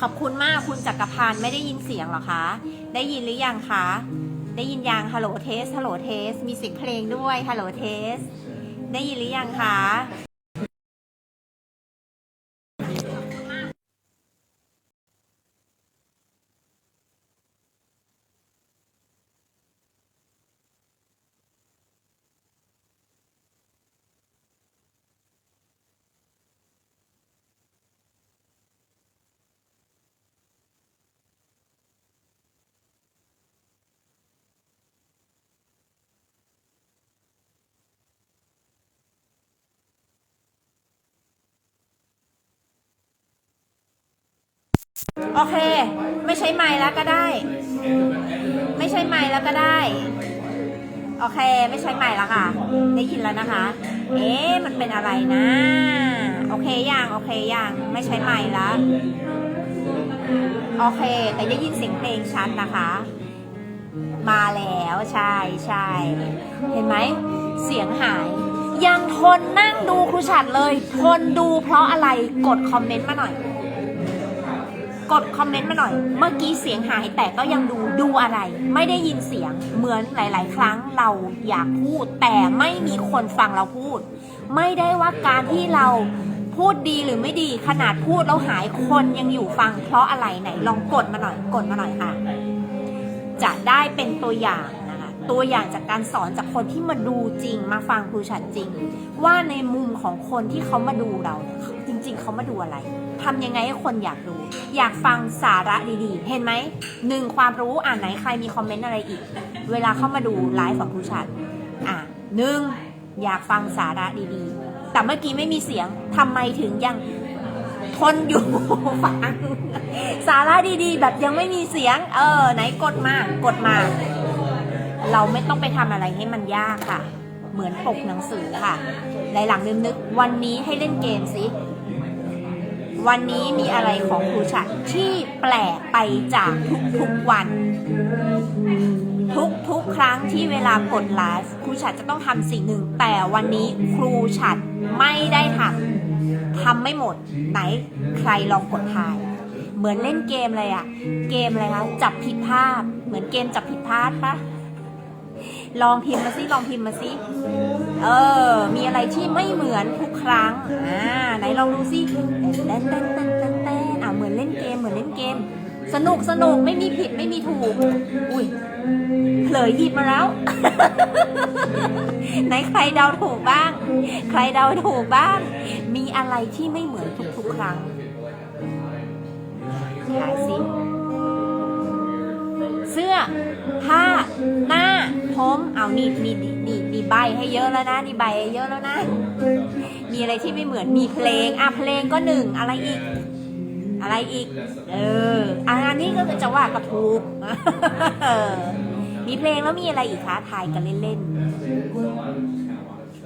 ขอบคุณมากคุณจักรพันธ์ไม่ได้ยินเสียงหรอคะ ได้ยินหรือยังคะ ได้ยินยังฮัลโหลเทสฮัลโหลเทสมีเสียงเพลงด้วยฮัลโหลเทสได้ยินหรือยังคะ โอเค ไม่ใช้ไม้แล้วก็ได้ ไม่ใช้ไม้แล้วก็ได้ โอเค ไม่ใช้ไม้แล้วค่ะ ได้ยินแล้วนะคะ เอ๊ะมันเป็นอะไรนะ โอเคยังโอเคยังไม่ใช้ไม้แล้วโอเค แต่ได้ยินเสียงเพลงชัดนะคะ มาแล้วใช่ใช่เห็นไหมเสียงหาย ยังทนนั่งดูครูฉัดเลย ทนดูเพราะอะไรกดคอมเมนต์มาหน่อย กดคอมเมนต์มาหน่อย เมื่อกี้เสียงหายแต่ก็ยังดูดูอะไร ไม่ได้ยินเสียงเหมือนหลาย ๆ ครั้งเราอยากพูด แต่ไม่มีคนฟังเราพูด ไม่ได้ว่าการที่เราพูดดีหรือไม่ดีขนาดพูดแล้วหายคนยังอยู่ฟัง เพราะอะไรไหนลองกดมาหน่อยกดมาหน่อยค่ะ จะได้เป็นตัวอย่างนะคะตัวอย่างจากการสอนจากคนที่มาดูจริง มาฟังครูฉันจริง ว่าในมุมของคนที่เขามาดูเราเนี่ยจริง ๆ เขามาดูอะไร ทำยังไงให้คนอยากดูอยากฟังสาระดีๆ เห็นไหมหนึ่งความรู้อ่านไหนใครมีคอมเมนต์อะไรอีก เวลาเข้ามาดูไลฟ์ของครูชัดอะหนึ่งอยากฟังสาระดีๆ แต่เมื่อกี้ไม่มีเสียงทำไมถึงยังทนอยู่ฟังสาระดีๆ แบบยังไม่มีเสียง เออ ไหนกดมากดมา เราไม่ต้องไปทำอะไรให้มันยากค่ะ เหมือนปกหนังสือค่ะในหลังนึกนึก วันนี้ให้เล่นเกมสิ วันนี้มีอะไรของครูชัดที่แปลกไปจากทุกๆวัน ทุกๆครั้งที่เวลากดไลฟ์ครูชัดจะต้องทำสิ่งหนึ่ง แต่วันนี้ครูชัดไม่ได้ทำทำไม่หมดไหนใครลองกดทาย เหมือนเล่นเกมเลยอะเกมอะไรคะจับผิดพลาดเหมือนเกมจับผิดพลาดปะ ลองพิมพ์มาสิลองพิมพ์มาสิเออ มีอะไรที่ไม่เหมือนทุกครั้งอ่าไหนลองดูสิเต้นเต้นเต้นเต้นเต้นอ่าเหมือนเล่นเกมเหมือนเล่นเกม สนุกสนุกไม่มีผิดไม่มีถูก อุ้ยเผลอหยิบมาแล้ว ไหนใครเดาถูกบ้าง ใครเดาถูกบ้าง มีอะไรที่ไม่เหมือนทุกๆครั้งหายสิ เสื้อผ้าหน้า ผมเอานี่นี่นี่นี่ใบให้เยอะแล้วนะนี่ใบให้เยอะแล้วนะ มีอะไรที่ไม่เหมือนมีเพลง อะเพลงก็หนึ่งอะไรอีก อะไรอีก เอออันนี้ก็จะว่าก็ถูกมีเพลงแล้วมีอะไรอีกคะทายกันเล่นๆ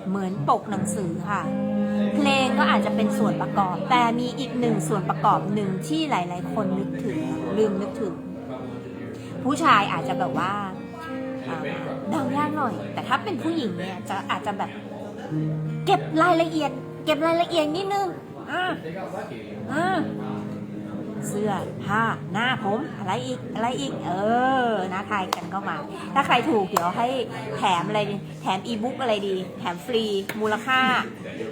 เหมือนปกหนังสือค่ะ เพลงก็อาจจะเป็นส่วนประกอบ แต่มีอีกหนึ่งส่วนประกอบหนึ่งที่หลาย ๆ คนนึกถึงลืมนึกถึง ผู้ชายอาจจะแบบว่า เดายากหน่อย แต่ถ้าเป็นผู้หญิงเนี่ยจะอาจจะแบบเก็บรายละเอียด เก็บรายละเอียดนิดนึงอ่าอ่าเสื้อผ้าหน้าผมอะไรอีกอะไรอีก เออนะทายกันเข้ามา ถ้าใครถูกเดี๋ยวให้แถมอะไรดีแถมอีบุ๊กอะไรดี แถมฟรีมูลค่า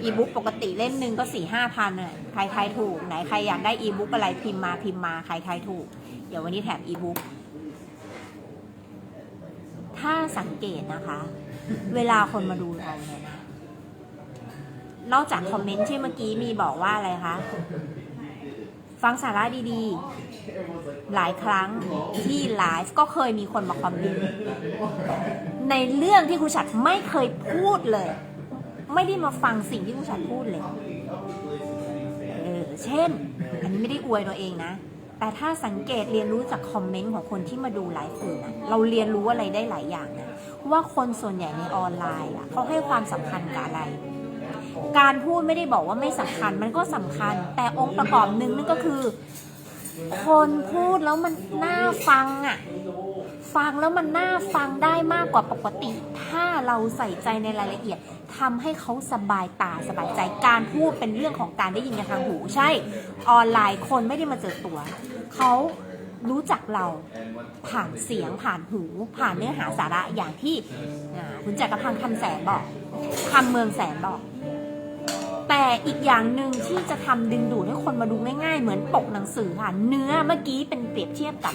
อีบุ๊กปกติเล่มหนึ่งก็สี่ห้าพันอะใครทายถูกไหนใครอยากได้อีบุ๊กอะไรพิมพ์มาพิมพ์มาใครทายถูก เดี๋ยววันนี้แถมอีบุ๊ก ถ้าสังเกตนะคะ เวลาคนมาดูเราเนี่ยนะนอกจากคอมเมนต์ที่เมื่อกี้มีบอกว่าอะไรคะ ฟังสาระดีๆ หลายครั้งที่ไลฟ์ก็เคยมีคนมาคอมเมนต์ในเรื่องที่ครูฉัดไม่เคยพูดเลย ไม่ได้มาฟังสิ่งที่ครูฉัดพูดเลย เออ เช่น อันนี้ไม่ได้อวยตัวเองนะ แต่ถ้าสังเกตเรียนรู้จากคอมเมนต์ของคนที่มาดูไลฟ์อื่นนะเราเรียนรู้อะไรได้หลายอย่างนะว่าคนส่วนใหญ่ในออนไลน์อะเขาให้ความสำคัญกับอะไร การพูดไม่ได้บอกว่าไม่สำคัญมันก็สำคัญ แต่องค์ประกอบหนึ่งนั่นก็คือ คนพูดแล้วมันน่าฟังอะฟังแล้วมันน่าฟังได้มากกว่าปกติ ถ้าเราใส่ใจในรายละเอียด ทำให้เขาสบายตาสบายใจการพูดเป็นเรื่องของการได้ยินกันทางหู ใช่ออนไลน์คนไม่ได้มาเจอตัว เขารู้จักเราผ่านเสียงผ่านหู ผ่านเนื้อหาสาระอย่างที่คุณจักรพันธ์คำแสนบอกคำเมืองแสนบอก แต่อีกอย่างหนึ่งที่จะทำดึงดูดให้คนมาดูง่ายๆ เหมือนปกหนังสือค่ะ เนื้อเมื่อกี้เป็นเปรียบเทียบกับ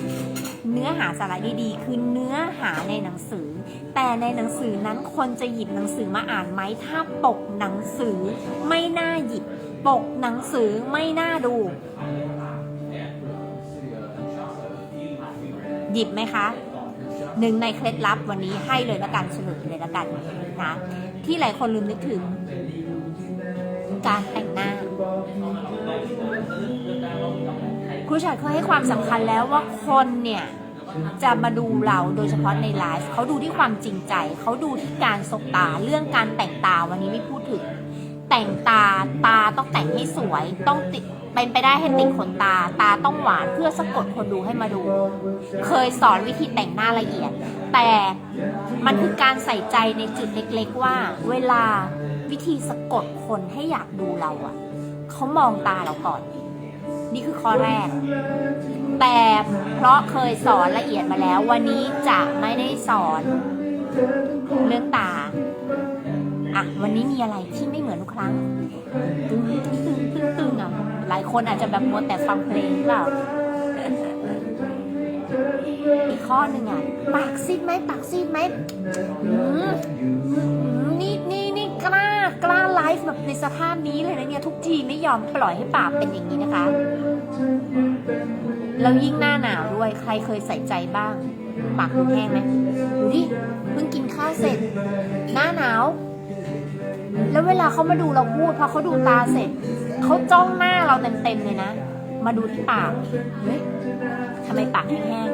เนื้อหาสาระดีๆ คือเนื้อหาในหนังสือ แต่ในหนังสือนั้นคนจะหยิบหนังสือมาอ่านไหมถ้าปกหนังสือไม่น่าหยิบ ปกหนังสือไม่น่าดู หยิบไหมคะหนึ่งในเคล็ดลับวันนี้ให้เลยละกันเฉลยเลยละกันนะที่หลายคนลืมนึกถึง การแต่งหน้า ครูชาติเคยให้ความสำคัญแล้วว่าคนเนี่ยจะมาดูเราโดยเฉพาะในไลฟ์เขาดูที่ความจริงใจ เขาดูที่การสบตาเรื่องการแต่งตาวันนี้ไม่พูดถึง แต่งตาตาต้องแต่งให้สวย ต้องติดเป็นไปได้ให้ติดขนตา ตาต้องหวานเพื่อสะกดคนดูให้มาดู เคยสอนวิธีแต่งหน้าละเอียด แต่มันคือการใส่ใจในจุดเล็กๆว่า เวลา วิธีสะกดคนให้อยากดูเราอะเขามองตาเราก่อน นี่คือข้อแรก แต่เพราะเคยสอนละเอียดมาแล้ว วันนี้จะไม่ได้สอนเรื่องตาอะวันนี้มีอะไรที่ไม่เหมือนทุกครั้งตึงตึงตึงตึงอะหลายคนอาจจะแบบมัวแต่ฟังเพลงเปล่าอีกข้อหนึ่งอะปากซีดไหมปากซีดไหมนี่นี่ กล้ากล้าไลฟ์แบบในสภาพนี้เลยนะเนี่ยทุกทีไม่ยอมปล่อยให้ปากเป็นอย่างนี้นะคะ แล้วยิ่งหน้าหนาวด้วยใครเคยใส่ใจบ้าง ปากคุณแห้งไหมดูดิเพิ่งกินข้าวเสร็จ หน้าหนาว แล้วเวลาเขามาดูเราพูดพอเขาดูตาเสร็จเขาจ้องหน้าเราเต็มๆเลยนะ มาดูที่ปากเฮ้ยทำไมปากแห้ง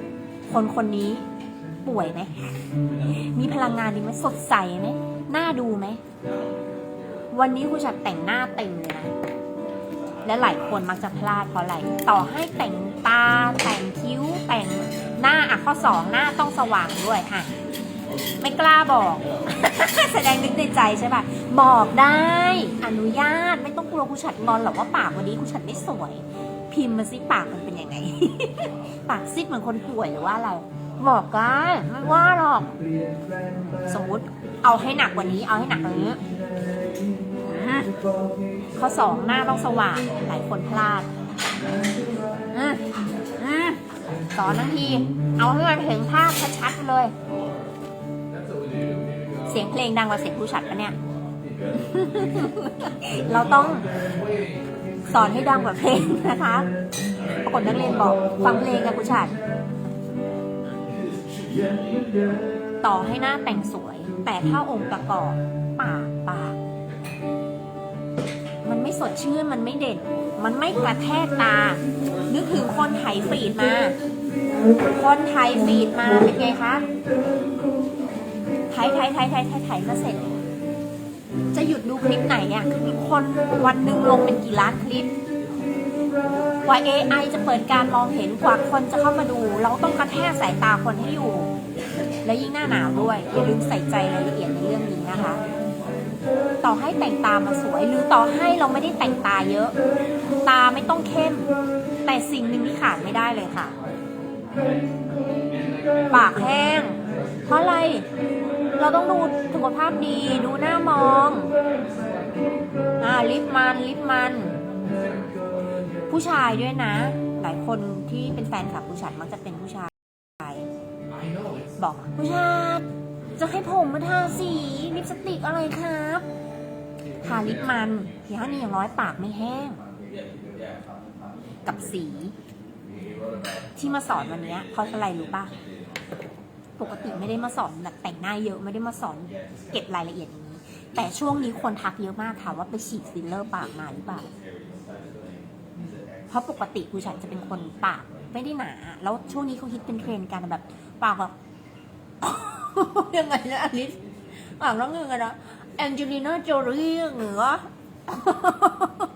ๆคนคนนี้ป่วยไหมมีพลังงานดีไหมสดใสไหม หน้าดูไหม วันนี้ครูชัดแต่งหน้าเต็มเลยนะ และหลายคนมักจะพลาดเพราะอะไร ต่อให้แต่งตา แต่งคิ้ว แต่งหน้าอะข้อสองหน้าต้องสว่างด้วยอะไม่กล้าบอก แสดงนึกในใจใช่ป่ะ บอกได้อนุญาตไม่ต้องกลัวครูฉัดงอนหรอกว่าปากวันนี้ครูฉัดไม่สวย พิมพ์มาสิปากมันเป็นยังไง ปากซิดเหมือนคนป่วยหรือว่าอะไร บอกได้ไม่ว่าหรอก สมมติเอาให้หนักกว่านี้ เอาให้หนักกว่านี้อะข้อสองหน้าต้องสว่างหลายคนพลาดอะอะสอนทั้งที เอาให้มันเห็นภาพชัดๆเลย เสียงเพลงดังกว่าเสียงผู้ชัดปะเนี่ย เราต้องสอนให้ดังกว่าเพลงนะคะ ปรากฏนักเรียนบอกฟังเพลงกับผู้ชัด ต่อให้หน้าแต่งสวย แต่ถ้าองค์ประกอบปากปาก มันไม่สดชื่นมันไม่เด่น มันไม่กระแทกตา นึกถึงคนไถฟีดมา คนไถฟีดมาเป็นไงคะไถไถไถไถไถไถมาเสร็จ จะหยุดดูคลิปไหนอะคือคนวันหนึ่งลงเป็นกี่ล้านคลิป กว่า AI จะเปิดการมองเห็นกว่าคนจะเข้ามาดู เราต้องกระแทกสายตาคนให้อยู่ และยิ่งหน้าหนาวด้วยอย่าลืมใส่ใจรายละเอียดในเรื่องนี้นะคะ ต่อให้แต่งตามาสวย หรือต่อให้เราไม่ได้แต่งตาเยอะ ตาไม่ต้องเข้ม แต่สิ่งหนึ่งที่ขาดไม่ได้เลยค่ะ ปากแห้ง เพราะอะไรเราต้องดูสุขภาพดี ดูหน้ามอง อ่าลิปมันลิปมัน ผู้ชายด้วยนะ หลายคนที่เป็นแฟนคลับผู้ชายมักจะเป็นผู้ชาย บอกผู้ชายจะให้ผมมาทาสีลิปสติกอะไรครับทาลิปมันอย่างนี้อย่างน้อยปากไม่แห้ง กับสี ที่มาสอนวันนี้เพราะอะไรรู้ป่ะปกติไม่ได้มาสอนแบบแต่งหน้าเยอะไม่ได้มาสอนเก็บรายละเอียดอย่างนี้ แต่ช่วงนี้คนทักเยอะมากค่ะว่าไปฉีดฟิลเลอร์ปากมาหรือเปล่า ราะปกติผู้ชายจะเป็นคนปากไม่ได้หนา แล้วช่วงนี้เขาฮิตเป็นเทรนด์กันแบบปากแบบ ยังไงนะอลิสปากแล้วยังไงนะแองเจลิน่าโจลี่เหนือ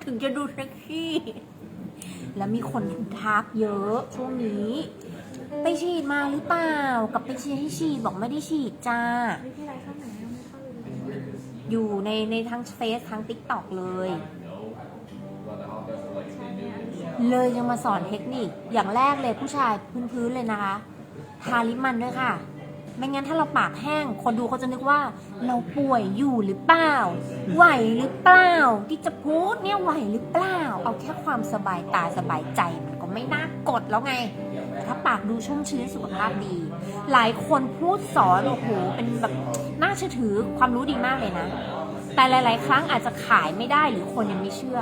ถึงจะดูเซ็กซี่ แล้วมีคนทักเยอะช่วงนี้ ไปฉีดมาหรือเปล่า กับไปฉีดให้ฉีดบอกไม่ได้ฉีดจ้าวิทยาลัยช่องไหนยังไม่เข้าเลยอยู่ในในทั้งเฟซทั้งติ๊กต็อกเลย เลยยังมาสอนเทคนิคอย่างแรกเลยผู้ชายพื้นๆเลยนะคะทาลิปมันด้วยค่ะ ไม่งั้นถ้าเราปากแห้ง คนดูเขาจะนึกว่า เราป่วยอยู่หรือเปล่า ไหวหรือเปล่า ที่จะพูดเนี่ยไหวหรือเปล่า เอาแค่ความสบายตาสบายใจมันก็ไม่น่ากดแล้วไง ถ้าปากดูชุ่มชื้นสุขภาพดี หลายคนพูดสอนโอ้โหเป็นแบบน่าเชื่อถือความรู้ดีมากเลยนะ แต่หลาย ๆ ครั้งอาจจะขายไม่ได้หรือคนยังไม่เชื่อ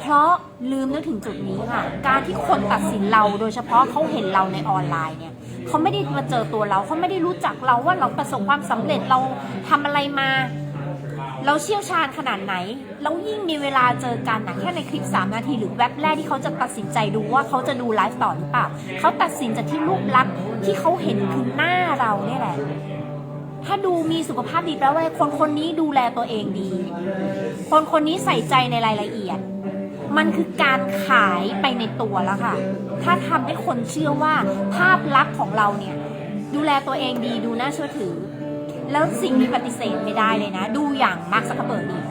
เพราะลืมนึกถึงจุดนี้ค่ะ การที่คนตัดสินเราโดยเฉพาะเขาเห็นเราในออนไลน์เนี่ยเขาไม่ได้มาเจอตัวเราเขาไม่ได้รู้จักเราว่าเราประสบความสำเร็จเราทำอะไรมา เราเชี่ยวชาญขนาดไหน แล้วยิ่งมีเวลาเจอกันนะแค่ในคลิป 3 นาทีหรือแว็บแรกที่เขาจะตัดสินใจดูว่าเขาจะดูไลฟ์ต่อหรือเปล่าเขาตัดสินจากที่รูปลักษณ์ที่เขาเห็นคือหน้าเราเนี่ยแหละถ้าดูมีสุขภาพดีแปลว่าคนคนนี้ดูแลตัวเองดี คนคนนี้ใส่ใจในรายละเอียด มันคือการขายไปในตัวแล้วค่ะ ถ้าทำให้คนเชื่อว่าภาพลักษณ์ของเราเนี่ย ดูแลตัวเองดีดูน่าเชื่อถือ แล้วสิ่งนี้ปฏิเสธไม่ได้เลยนะ ดูอย่างมาร์คซักเคอร์เบิร์กนี่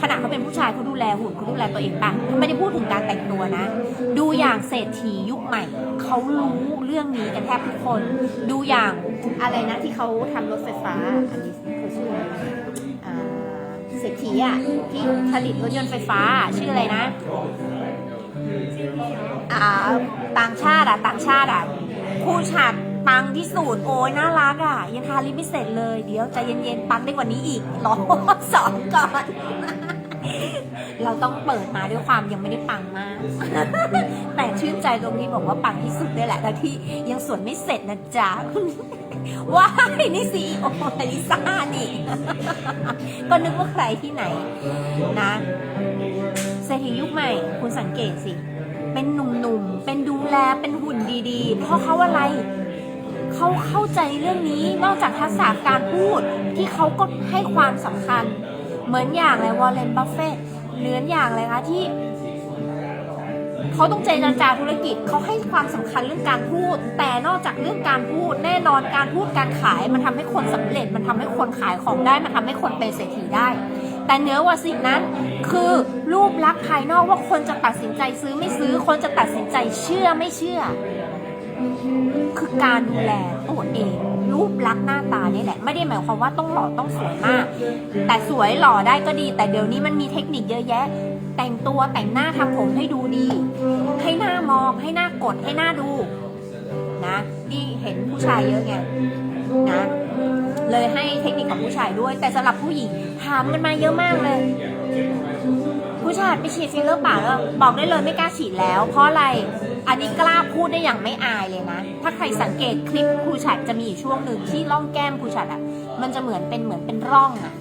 ขณะเขาเป็นผู้ชายเขาดูแลหุ่นเขาดูแลตัวเองปะไม่ได้พูดถึงการแต่งตัวนะ ดูอย่างเศรษฐียุคใหม่เขารู้เรื่องนี้กันแทบทุกคน ดูอย่างอะไรนะที่เขาทำรถไฟฟ้าอันนี้เขาชื่ออะไร ศรษฐีอะที่ผลิตรถยนต์ไฟฟ้าชื่ออะไรนะ อ่าต่างชาติอะ ต่างชาติอะผู้ชาติปังที่สุดโอ้ยน่ารักอะ ยังทาลิปไม่เสร็จเลย เดี๋ยวใจเย็นๆปังได้กว่านี้อีกรอสอนก่อน เราต้องเปิดมาด้วยความยังไม่ได้ปังมาก แต่ชื่นใจตรงนี้บอกว่าปังที่สุดได้แหละแต่ที่ยังสวนไม่เสร็จนะจ๊ะ ว้ายนี่ซีโอลิซ่านี่ ก็นึกว่าใครที่ไหนนะเศรษฐียุคใหม่ คุณสังเกตสิ เป็นหนุ่มๆ เป็นดูแลเป็นหุ่นดีๆ เพราะเขาอะไร เขาเข้าใจเรื่องนี้นอกจากทักษะการพูดที่เขาก็ให้ความสำคัญ เหมือนอย่างเลยวอลเลนบัฟเฟตเหมือนอย่างเลยคะที่ เขาต้องเจรจาธุรกิจเขาให้ความสำคัญเรื่องการพูด แต่นอกจากเรื่องการพูด แน่นอนการพูดการขาย มันทำให้คนสำเร็จ มันทำให้คนขายของได้ มันทำให้คนเป็นเศรษฐีได้ แต่เนื้อกว่าสิ่งนั้นคือรูปลักษณ์ภายนอกว่าคนจะตัดสินใจซื้อไม่ซื้อ คนจะตัดสินใจเชื่อไม่เชื่อ คือการดูแลตัวเองรูปลักษณ์หน้าตานี่แหละ ไม่ได้หมายความว่าต้องหล่อต้องสวยมาก แต่สวยหล่อได้ก็ดี แต่เดี๋ยวนี้มันมีเทคนิคเยอะแยะ แต่งตัวแต่งหน้าทำผมให้ดูดี ให้หน้ามองให้หน้ากดให้หน้าดูนะนี่เห็นผู้ชายเยอะไงนะเลยให้เทคนิคกับผู้ชายด้วย แต่สำหรับผู้หญิงถามกันมาเยอะมากเลย ผู้ชายไปฉีดฟิลเลอร์ปากแล้วบอกได้เลยไม่กล้าฉีดแล้ว เพราะอะไรอันนี้กล้าพูดได้อย่างไม่อายเลยนะ ถ้าใครสังเกตคลิปครูฉัดจะมีอยู่ช่วงหนึ่งที่ร่องแก้มครูฉัดอะมันจะเหมือนเป็นเหมือนเป็นร่องอะ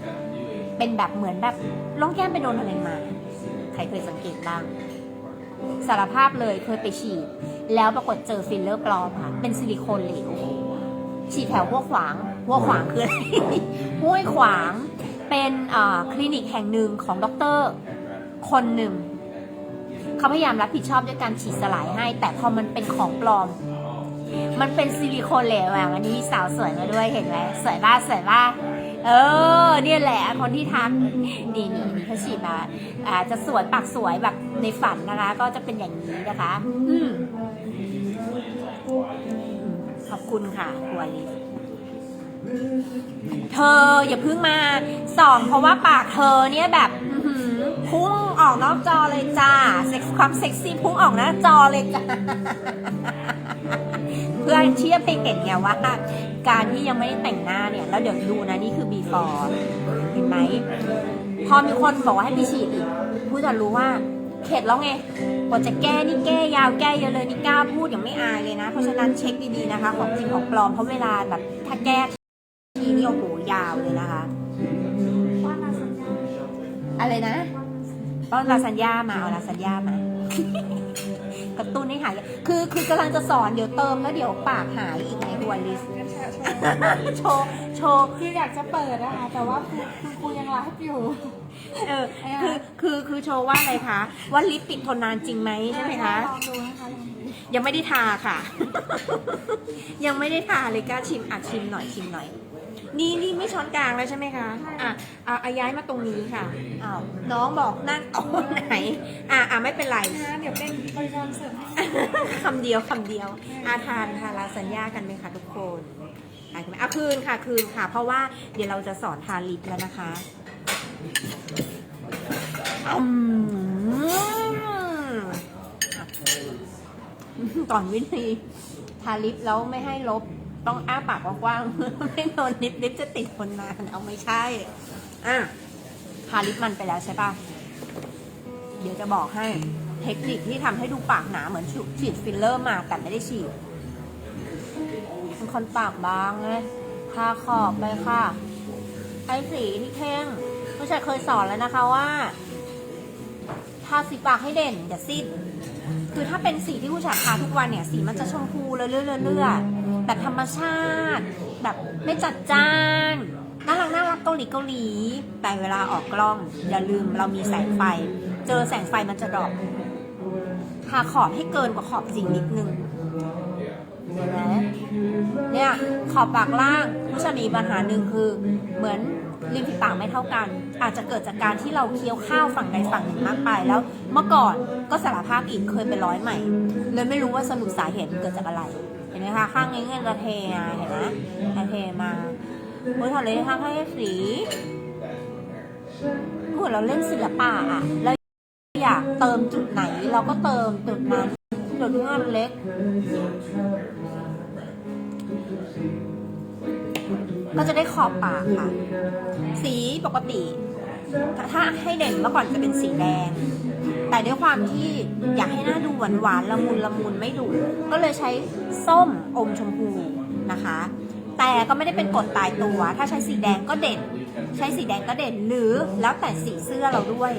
เป็นแบบเหมือนแบบร่องแก้มไปโดนอะไรมา ใครเคยสังเกตบ้าง สารภาพเลยเคยไปฉีด แล้วปรากฏเจอฟิลเลอร์ปลอมค่ะ เป็นซิลิโคนเหลว ฉีดแถวหัวขวาง หัวขวางคืออะไรห้วยขวาง เป็นอ่าคลินิกแห่งหนึ่งของด็อกเตอร์คนหนึ่ง เขาพยายามรับผิดชอบด้วยการฉีดสลายให้ แต่พอมันเป็นของปลอม มันเป็นซิลิโคนเหลวอะวันนี้มีสาวสวยมาด้วยเห็นไหมสวยบ้าสวยบ้า เออ เนี่ยแหละคนที่ทักนี่นี่นี่เขาฉีดมาอ่าจะสวยปากสวยแบบในฝันนะคะ ก็จะเป็นอย่างนี้นะคะ อืมอืมขอบคุณค่ะคุณอลิสเธออย่าเพิ่งมาส่องเพราะว่าปากเธอเนี่ยแบบอื้อหือพุ่งออกนอกจอเลยจ้าเซ็กความเซ็กซี่พุ่งออกหน้าจอเลยจ้าเพื่อเทียบให้เห็นไงว่า การที่ยังไม่ได้แต่งหน้าเนี่ย แล้วเดี๋ยวดูนะนี่คือ before เห็นไหม พอมีคนบอกว่าให้ไปฉีดอีกผู้จะรู้ว่าเข็ดแล้วไงกว่าจะแก้นี่แก้ยาวแก้เยอะเลยนี่กล้าพูดอย่างไม่อายเลยนะ เพราะฉะนั้นเช็คดีๆนะคะ ของจริงของปลอมเพราะเวลาแบบถ้าแก้ทีนี่โอ้โหยาวเลยนะคะอะไรนะต้อนลาสัญญามาเอาลาสัญญามา กระตุ้นให้หายคือคือกำลังจะสอนเดี๋ยวเติมแล้วเดี๋ยวปากหายอีกในหัวลิสต์โชว์โชว์คืออยากจะเปิดอะค่ะแต่ว่าครูคุณครูยังไลฟ์อยู่ เออคือคือคือโชว์ว่าอะไรคะ ว่าลิปติดทนนานจริงไหมใช่ไหมคะ ลองดูนะคะลองดูยังไม่ได้ทาค่ะ ยังไม่ได้ทาเลยกล้าชิมอัดชิมหน่อยชิมหน่อย นี่นี่ไม่ช้อนกลางแล้วใช่ไหมคะ อะเอาเอาย้ายมาตรงนี้ค่ะอ้าวน้องบอกนั่งโต๊ะไหน อะอะไม่เป็นไร นะเดี๋ยวเป็นบริการเสริมให้คำเดียวคำเดียว อาทานทานลาสัญญากันไหมคะทุกคนอะคุณแม่เอาคืนค่ะคืนค่ะ เพราะว่าเดี๋ยวเราจะสอนทาลิปแล้วนะคะอืมก่อนวิธีทาลิปแล้วไม่ให้ลบ ต้องอ้าปากกว้างๆไม่โดนลิปลิปจะติดคนนานเอาไม่ใช่ อะทาลิปมันไปแล้วใช่ปะเดี๋ยวจะบอกให้เทคนิคที่ทำให้ดูปากหนาเหมือนฉีดฟิลเลอร์มาแต่ไม่ได้ฉีดเป็นคนปากบางไงทาขอบไปค่ะ ไอ้สีที่เข่งผู้ชายเคยสอนแล้วนะคะว่าทาสีปากให้เด่นอย่าซีดคือถ้าเป็นสีที่ผู้ชายทาทุกวันเนี่ย สีมันจะชมพูเรื่อยๆเรื่อยๆ แบบธรรมชาติ แบบไม่จัดจ้านน่ารักน่ารักเกาหลีเกาหลี แต่เวลาออกกล้อง อย่าลืมเรามีแสงไฟ เจอแสงไฟมันจะดรอปทาขอบให้เกินกว่าขอบจริงนิดนึงเห็นไหมเนี่ยขอบปากล่างผู้ชายมีปัญหาหนึ่งคือ เหมือนริมฝีปากไม่เท่ากัน อาจจะเกิดจากการที่เราเคี้ยวข้าวฝั่งใดฝั่งหนึ่งมากไปแล้ว เมื่อก่อนก็สารภาพอีกเคยเป็นร้อยใหม่เลยไม่รู้ว่าสรุปสาเหตุเกิดจากอะไร เห็นไหมคะข้างนี้เงินจะเทมาเห็นไหมจะเทมาเฮ้ยทะเลข้างให้สีเหมือนเราเล่นศิลปะอะแล้วอยากเติมจุดไหน เราก็เติมจุดนั้นจุดที่มันเล็กก็จะได้ขอบปากค่ะ สีปกติ ถ้าให้เด่นเมื่อก่อนจะเป็นสีแดง แต่ด้วยความที่อยากให้หน้าดูหวานหวานละมุนละมุนไม่ดุก็เลยใช้ส้มอมชมพูนะคะ แต่ก็ไม่ได้เป็นกฎตายตัว ถ้าใช้สีแดงก็เด่น ใช้สีแดงก็เด่นหรือแล้วแต่สีเสื้อเราด้วย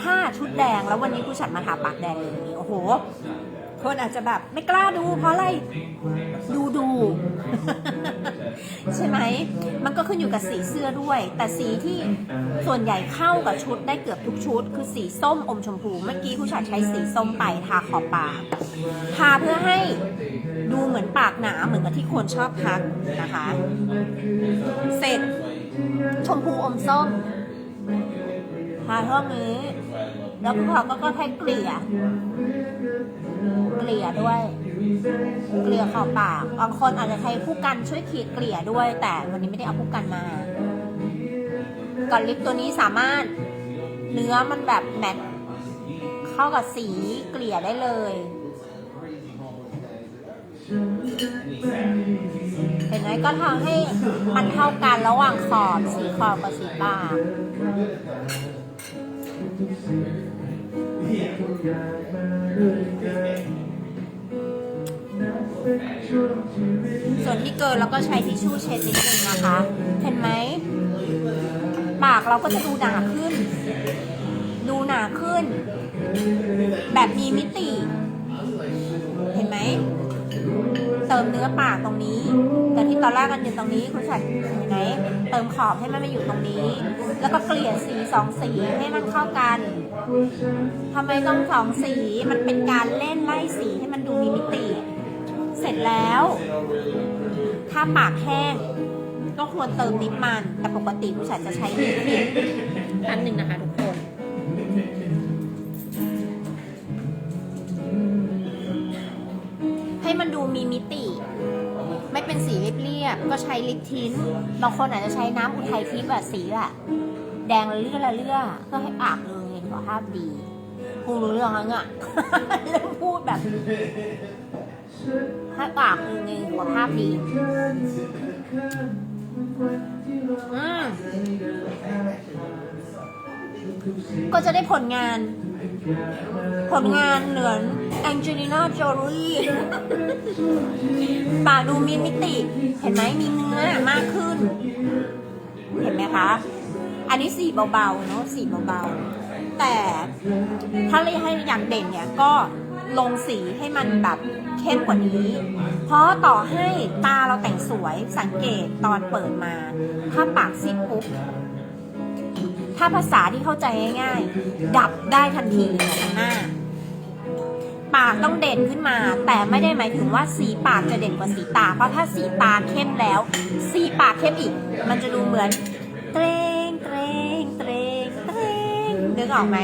ถ้าชุดแดงแล้ววันนี้ผู้ฉันมาทาปากแดงอย่างนี้โอ้โหคนอาจจะแบบไม่กล้าดูเพราะอะไรดูดู ใช่ไหม มันก็ขึ้นอยู่กับสีเสื้อด้วย แต่สีที่ส่วนใหญ่เข้ากับชุดได้เกือบทุกชุด คือสีส้มอมชมพู เมื่อกี้ผู้ชายใช้สีส้มไปทาขอบปากทาเพื่อให้ดูเหมือนปากหนาเหมือนกับที่คนชอบทักนะคะ เสร็จชมพูอมส้มทาเท่านี้แล้วพอก็ก็ให้เกลี่ย เกลี่ยด้วย เกลี่ยขอบปาก บางคนอาจจะใช้ผู้กันช่วยขีดเกลี่ยด้วย แต่วันนี้ไม่ได้เอาผู้กันมาก่อนลิปตัวนี้สามารถเนื้อมันแบบแมทเข้ากับสีเกลี่ยได้เลย เห็นไหมก็ทำให้มันเท่ากันระหว่างขอบสีขอบกับสีปาก ส่วนที่เกินเราก็ใช้ทิชชู่เช็ดนิดนึงนะคะ เห็นไหม ปากเราก็จะดูหนาขึ้น ดูหนาขึ้น แบบมีมิติ เห็นไหม เติมเนื้อปากตรงนี้ แต่ที่ตอนแรกกันอยู่ตรงนี้คุณชัดเห็นไหม เติมขอบให้มันมาอยู่ตรงนี้ แล้วก็เกลี่ยสีสองสีให้มันเข้ากันทำไมต้องสองสี มันเป็นการเล่นไล่สีให้มันดูมีมิติ เสร็จแล้ว ถ้าปากแห้งก็ควรเติมนิปมัน แต่ปกติผู้ชายจะใช้ลิปทินอันหนึ่งนะคะทุกคน ให้มันดูมีมิติ ไม่เป็นสีเรียบๆก็ใช้ลิปทินบางคนอาจจะใช้น้ำอุทัยทิพย์แบบสีอะแดงละเลื่อละเลื่อเพื่อให้ปากเลยสุขภาพดีพูดรู้เรื่องแล้วเนี่ยเริ่มพูดแบบ ให้ปากคือไงสุขภาพดีอืมก็จะได้ผลงาน ผลงานเหมือนแองเจลิน่าโจลี่ปากดูมีมิติ เห็นไหมมีเนื้อมากขึ้น เห็นไหมคะ อันนี้สีเบาๆเนาะสีเบาๆ แต่ถ้าเรียกให้อย่างเด่นเนี่ยก็ ลงสีให้มันแบบเข้มกว่านี้ เพราะต่อให้ตาเราแต่งสวยสังเกตตอนเปิดมา ถ้าปากซีดปุ๊บถ้าภาษาที่เข้าใจง่ายๆ ดับได้ทันทีเลยข้างหน้า ปากต้องเด่นขึ้นมา แต่ไม่ได้หมายถึงว่าสีปากจะเด่นกว่าสีตา เพราะถ้าสีตาเข้มแล้ว สีปากเข้มอีก มันจะดูเหมือนเตรงเตรงเตรงเตรงนึกออกไหม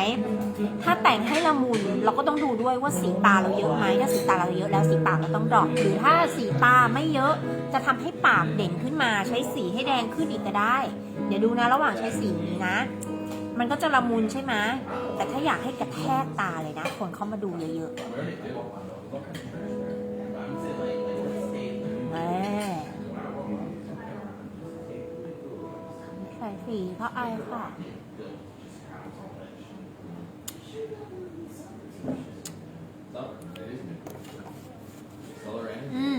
ถ้าแต่งให้ละมุนเราก็ต้องดูด้วยว่าสีตาเราเยอะไหมถ้าสีตาเราเยอะแล้วสีปากเราต้องดรอปหรือถ้าสีตาไม่เยอะจะทำให้ปากเด่นขึ้นมาใช้สีให้แดงขึ้นอีกก็ได้ เดี๋ยวดูนะระหว่างใช้สีนี้นะ มันก็จะละมุนใช่ไหมแต่ถ้าอยากให้กระแทกตาเลยนะ คนเข้ามาดูเยอะๆแม่ใส่สีเพราะไอายค่ะ อืม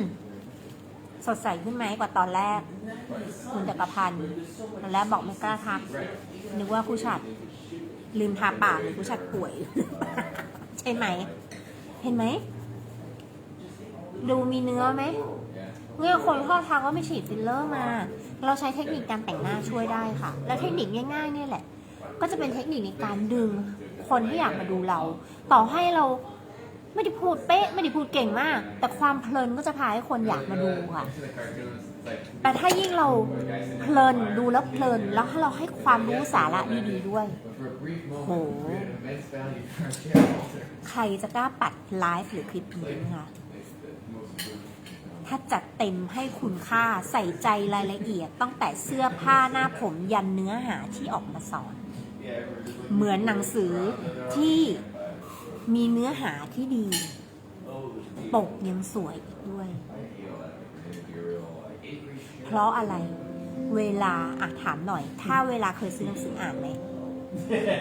สดใสขึ้นไหมกว่าตอนแรก คุณจักรพันธ์ตอนแรกบอกไม่กล้าทัก นึกว่าผู้ชัด ลืมทาปากหรือผู้ชัดป่วย ใช่ไหม เห็นไหม ดูมีเนื้อไหมเนี่ยคนเข้อทางว่าไม่ฉีดฟิลเลอร์มา เราใช้เทคนิคการแต่งหน้าช่วยได้ค่ะ และเทคนิคง่ายๆเนี่ยแหละ ก็จะเป็นเทคนิคในการดึงคนที่อยากมาดูเรา ต่อให้เรา ไม่ได้พูดเป๊ะ ไม่ได้พูดเก่งมาก แต่ความเพลินก็จะพาให้คนอยากมาดูค่ะ แต่ถ้ายิ่งเราเพลินดูแล้วเพลิน แล้วถ้าเราให้ความรู้สาระดีๆด้วยโหใครจะกล้าปัดไลฟ์หรือคลิปนี้คะถ้าจัดเต็มให้คุณค่าใส่ใจรายละเอียดตั้งแต่เสื้อผ้าหน้าผมยันเนื้อหาที่ออกมาสอน เหมือนหนังสือที่ มีเนื้อหาที่ดี ปกยังสวยอีกด้วย เพราะอะไร เวลาอะถามหน่อย ถ้าเวลาเคยซื้อหนังสืออ่านไหม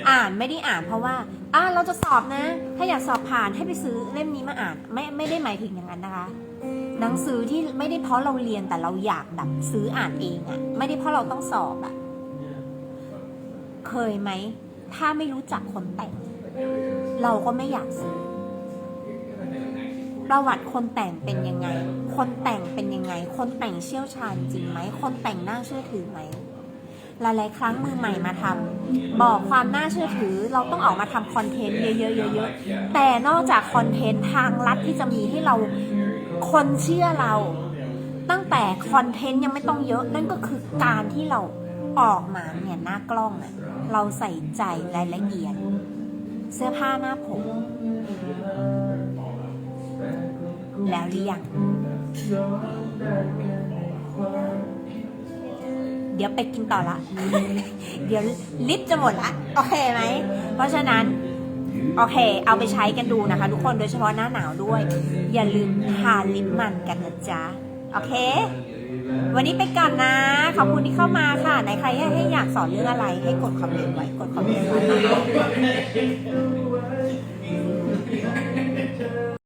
อ่านไม่ได้อ่านเพราะว่าอ่าเราจะสอบนะ ถ้าอยากสอบผ่านให้ไปซื้อเล่มนี้มาอ่าน ไม่ไม่ได้หมายถึงอย่างนั้นนะคะ หนังสือที่ไม่ได้เพราะเราเรียนแต่เราอยากแบบซื้ออ่านเองอะไม่ได้เพราะเราต้องสอบอะเคยไหม ถ้าไม่รู้จักคนแต่ง เราก็ไม่อยากซื้อ ประวัติคนแต่งเป็นยังไง คนแต่งเป็นยังไง คนแต่งเชี่ยวชาญจริงไหม คนแต่งน่าเชื่อถือไหม หลายๆครั้งมือใหม่มาทำบอกความน่าเชื่อถือ เราต้องออกมาทำคอนเทนต์เยอะๆเยอะๆแต่นอกจากคอนเทนต์ทางลัดที่จะมีให้เราคนเชื่อเราตั้งแต่คอนเทนต์ยังไม่ต้องเยอะ นั่นก็คือการที่เราออกมาเนี่ยหน้ากล้องเราใส่ใจรายละเอียด เสื้อผ้าหน้าผม แล้วหรือยัง เดี๋ยวไปกินต่อละ เดี๋ยวลิปจะหมดละ โอเคไหม เพราะฉะนั้น โอเค เอาไปใช้กันดูนะคะ ทุกคนโดยเฉพาะหน้าหนาวด้วย อย่าลืมทาลิปมันกันนะจ๊ะ โอเค วันนี้ไปก่อนนะ ขอบคุณที่เข้ามาค่ะ ไหนใครให้ให้อยากสอนเรื่องอะไร ให้กดคอมเมนต์ไว้ กดคอมเมนต์ไว้